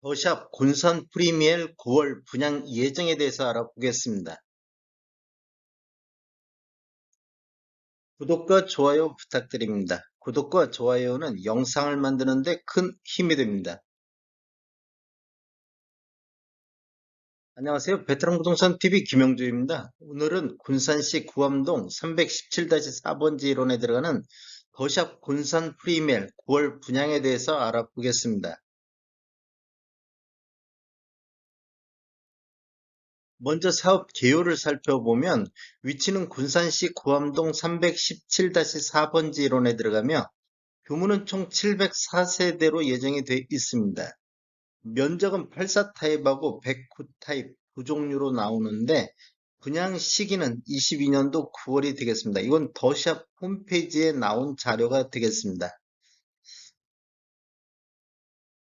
더샵 군산 프리미엘 9월 분양 예정에 대해서 알아보겠습니다. 구독과 좋아요 부탁드립니다. 구독과 좋아요는 영상을 만드는데 큰 힘이 됩니다. 안녕하세요. 베테랑 부동산 TV 김영주입니다. 오늘은 군산시 구암동 317-4번지 일원에 들어가는 더샵 군산 프리미엘 9월 분양에 대해서 알아보겠습니다. 먼저 사업 개요를 살펴보면 위치는 군산시 구암동 317-4번지 일원에 들어가며 규모는 총 704세대로 예정이 되어 있습니다. 면적은 84 타입하고 109 타입 두 종류로 나오는데 분양 시기는 22년도 9월이 되겠습니다. 이건 더샵 홈페이지에 나온 자료가 되겠습니다.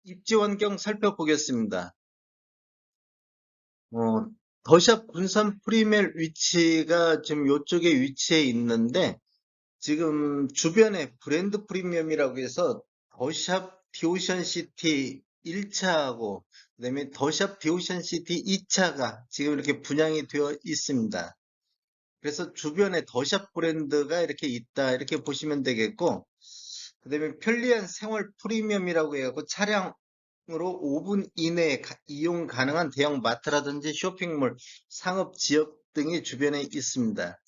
입지 환경 살펴보겠습니다. 어, 더샵 군산 프리멜 위치가 지금 이쪽에 위치해 있는데 지금 주변에 브랜드 프리미엄이라고 해서 더샵 디오션 시티 1차하고 그다음에 더샵 디오션 시티 2차가 지금 이렇게 분양이 되어 있습니다. 그래서 주변에 더샵 브랜드가 이렇게 있다 이렇게 보시면 되겠고 그다음에 편리한 생활 프리미엄이라고 해갖고 차량 으로 5분 이내에 가- 이용 가능한 대형 마트라든지 쇼핑몰, 상업 지역 등이 주변에 있습니다.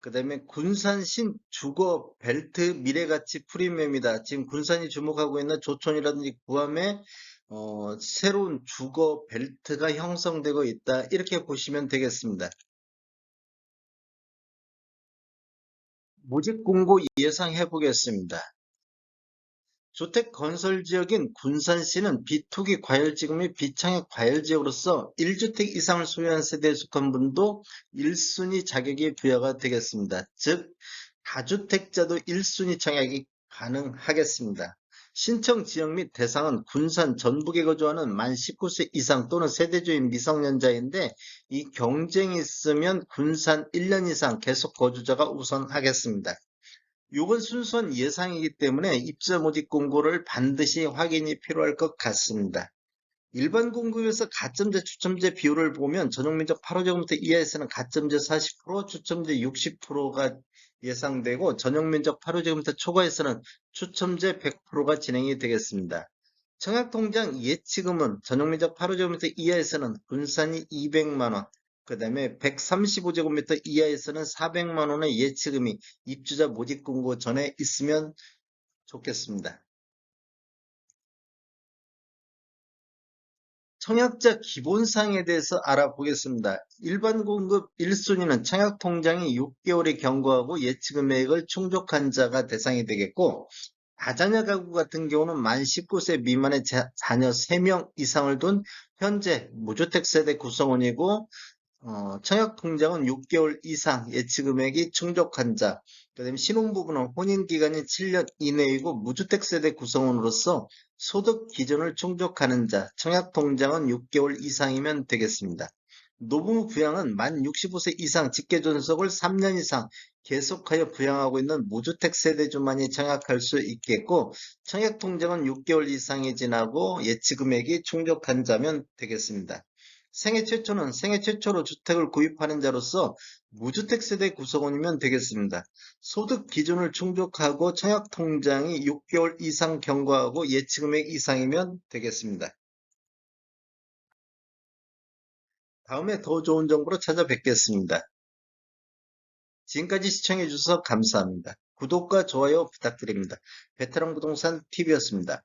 그 다음에 군산신 주거 벨트 미래가치 프리미엄이다. 지금 군산이 주목하고 있는 조촌이라든지 구암에 어, 새로운 주거 벨트가 형성되고 있다. 이렇게 보시면 되겠습니다. 모집 공고 예상해 보겠습니다. 주택 건설 지역인 군산시는 비투기 과열지구 및 비창역 과열지역으로서 1주택 이상을 소유한 세대에 속한 분도 1순위 자격이 부여가 되겠습니다. 즉, 다주택자도 1순위 청약이 가능하겠습니다. 신청 지역 및 대상은 군산 전북에 거주하는 만 19세 이상 또는 세대주인 미성년자인데 이 경쟁이 있으면 군산 1년 이상 계속 거주자가 우선하겠습니다. 요건 순수한 예상이기 때문에 입자 모집 공고를 반드시 확인이 필요할 것 같습니다. 일반 공급에서 가점제 추첨제 비율을 보면 전용면적 8호제곱미터 이하에서는 가점제 40%, 추첨제 60%가 예상되고 전용면적 8호제곱미터 초과에서는 추첨제 100%가 진행이 되겠습니다. 청약통장 예치금은 전용면적 8호제곱미터 이하에서는 군산이 200만원, 그 다음에 135제곱미터 이하에서는 400만 원의 예치금이 입주자 모집 공고 전에 있으면 좋겠습니다. 청약자 기본사항에 대해서 알아보겠습니다. 일반 공급 1순위는 청약 통장이 6개월의 경과하고 예치금액을 충족한 자가 대상이 되겠고 다자녀 가구 같은 경우는 만 19세 미만의 자, 자녀 3명 이상을 둔 현재 무주택 세대 구성원이고 어, 청약 통장은 6개월 이상 예치금액이 충족한 자, 그 다음에 신혼부부는 혼인기간이 7년 이내이고 무주택 세대 구성원으로서 소득 기준을 충족하는 자, 청약 통장은 6개월 이상이면 되겠습니다. 노부부 부양은 만 65세 이상 직계 존속을 3년 이상 계속하여 부양하고 있는 무주택 세대주만이 청약할 수 있겠고 청약 통장은 6개월 이상이 지나고 예치금액이 충족한 자면 되겠습니다. 생애 최초는 생애 최초로 주택을 구입하는 자로서 무주택 세대 구성원이면 되겠습니다. 소득 기준을 충족하고 청약 통장이 6개월 이상 경과하고 예치금액 이상이면 되겠습니다. 다음에 더 좋은 정보로 찾아뵙겠습니다. 지금까지 시청해 주셔서 감사합니다. 구독과 좋아요 부탁드립니다. 베테랑 부동산 TV였습니다.